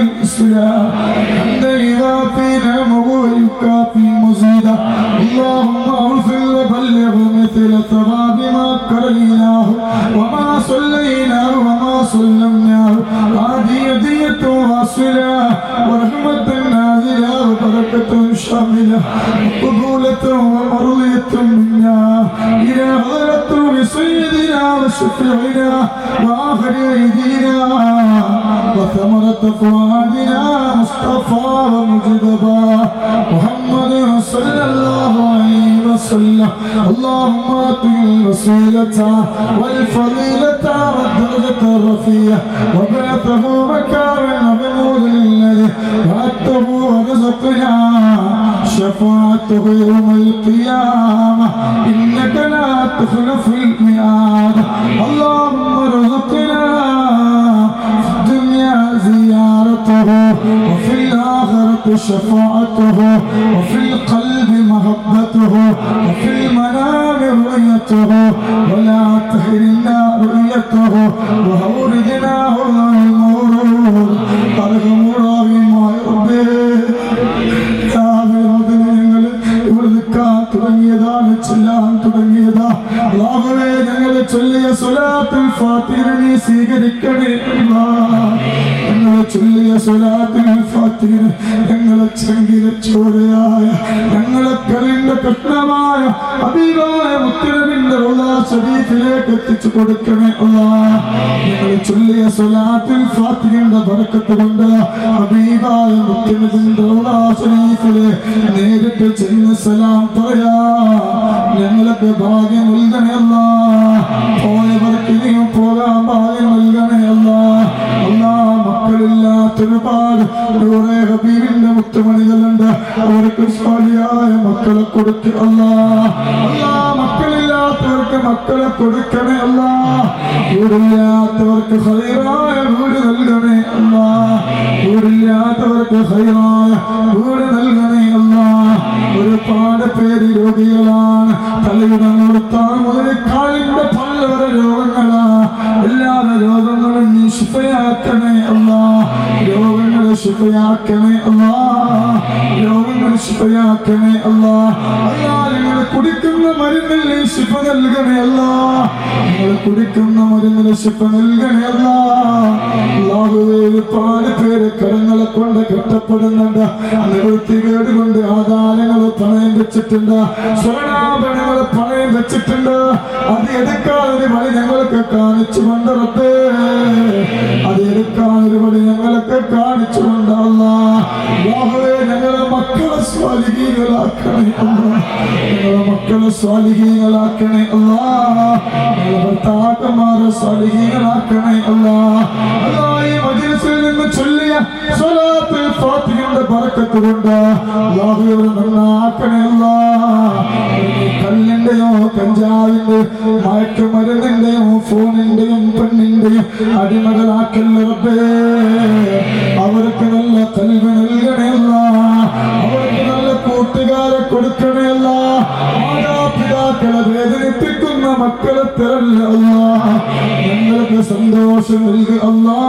الإسلام حمدا إذا فينا نعم مغول كافي مزيدا. اللهم اغفر وبلغ مثل ثواب ما كريناه وما صلينا وما سلمناه هذه هدية واصلة. ورحمة نازلة وبركة شاملة. وقبولة ومرضية منا. إلى حضرة سيدنا وشفيعنا وآخر أيدينا وثمرة فؤادنا مصطفى ومجتبى محمد صلى الله عليه وسلم اللهم اعطه الوسيلة والفضيلة والدرجة الرفيعة وبعثه مكارم محمود الذي وعدته ورزقنا شفاعته يوم القيامة إنك لا تخلف الميعاد اللهم ارزقنا وفي الآخرة شفاعته وفي القلب محبته وفي المنام رؤيته ولا تحرمنا رؤيته وأوردنا هو المورود തലമുറാവിയുമായ റബ്ബേ ഞങ്ങൾ ഇവിടെ നിൽക്കാൻ തുടങ്ങിയതാണ് ചെല്ലാൻ തുടങ്ങിയതാ അല്ലാഹുവേ ഞങ്ങൾ ചൊല്ലിയ സ്വലാത്തുൽ ഫാത്തിഹ നീ സ്വീകരിക്കണേ അല്ലാ. ഞങ്ങൾ ചൊല്ലിയ സ്വലാത്തുൽ ഞങ്ങളെ ചങ്കിലെ ചോരയായ ഞങ്ങളെ കറിണ്ട കഷ്ണമായ അതീവായ മുത്തരവിന്റെ ശരീഫിലേക്ക് എത്തിച്ചു കൊടുക്കണേ ഉള്ള ഞങ്ങളെ ചൊല്ലിയ സ്വലാത്തുൽ ഫാത്തിഹയുടെ ബർക്കത്ത് കൊണ്ട് ഹബീബായ മുത്തനബിന്റെ റൗദാ ശരീഫിലെ നേരിട്ട് ചെന്ന് സലാം പറയാ. ഞങ്ങൾക്ക് ഭാഗ്യം അല്ലാ പോയവർക്ക് ഇനിയും അവർക്ക് സ്വാലിയായ മക്കളെ കൊടുത്തു അല്ലാ. മക്കളില്ലാത്തവർക്ക് മക്കളെ കൊടുക്കണേ അല്ല. വീടില്ലാത്തവർക്ക് ഹൈറായ വീട് നൽകണേ അല്ല. വീടില്ലാത്തവർക്ക് ഹൈറായ വീട് നൽകണേ അല്ല. ഒരുപാട് പേര് രോഗികളാണ്. തലയുടെ നിർത്താൻ മുതൽ കാലിന്റെ പല രോഗങ്ങളാ. എല്ലാ രോഗങ്ങളും നീ ശുഭയാക്കണേ അല്ലാ. ശുഭയാക്കണേ അല്ലാ. രോഗങ്ങളെ ശുഭയാക്കണേ അല്ലാ. അല്ലാ നിങ്ങൾ കുടിക്കുന്ന മരുന്നിൽ നീ ശുഭ നൽകണേ അല്ലാ. നിങ്ങൾ കുടിക്കുന്ന മരുന്നിൽ ശുഭ നൽകണേ അല്ലാ. അല്ലാഹുവേ ഒരുപാട് പേര് കരങ്ങളെ കൊണ്ട് കെട്ടപ്പെടുന്നുണ്ട്. നിവൃത്തികേട് കൊണ്ട് ആധാരങ്ങൾ പണയം വെച്ചിട്ടുണ്ട്. സ്വർണാഭരണങ്ങൾ പണയം വെച്ചിട്ടുണ്ട്. അത് എടുക്കാൻ ഒരു വഴി ഞങ്ങൾക്ക് കാണിച്ചു കൊണ്ടിറപ്പേ അത് എടുക്കാൻ ഒരു വഴി ഞങ്ങൾക്ക് കാണിച്ചു കൊണ്ടല്ല ഞങ്ങളെ മക്കളെ സ്വാലിഹീകളാക്കണേ ഞങ്ങളെ മക്കളെ സ്വാലിഹീകളാക്കണേ അല്ല ഞങ്ങളെ ഭർത്താക്കന്മാരെ സ്വാലിഹീകളാക്കണേ അല്ല അല്ലാ ഈ മജ്ലിസിൽ നിന്ന് ചൊല്ലിയ സ്വലാത്തുൽ ഫാത്തിഹയുടെ ബർക്കത്ത് കൊണ്ട് അല്ലാഹുവേ നന്നാക്കണേ അല്ലാ കല്ലിന്റെയോ കഞ്ചാവിന്റെ മയക്കുമരുന്നിന്റെയോ ഫോണിന്റെയും പെണ്ണിന്റെയും അടിമകളാക്കല്ല റബ്ബേ അവർക്ക് നല്ല കൽവ് നൽകണമല്ല അവർക്ക് നല്ല കൂട്ടുകാരെ കൊടുക്കണമല്ല മാതാപിതാക്കളെ വേദനിപ്പിക്കുന്ന മക്കളെ തരല്ല ഞങ്ങൾക്ക് സന്തോഷം നൽകുക അല്ലാ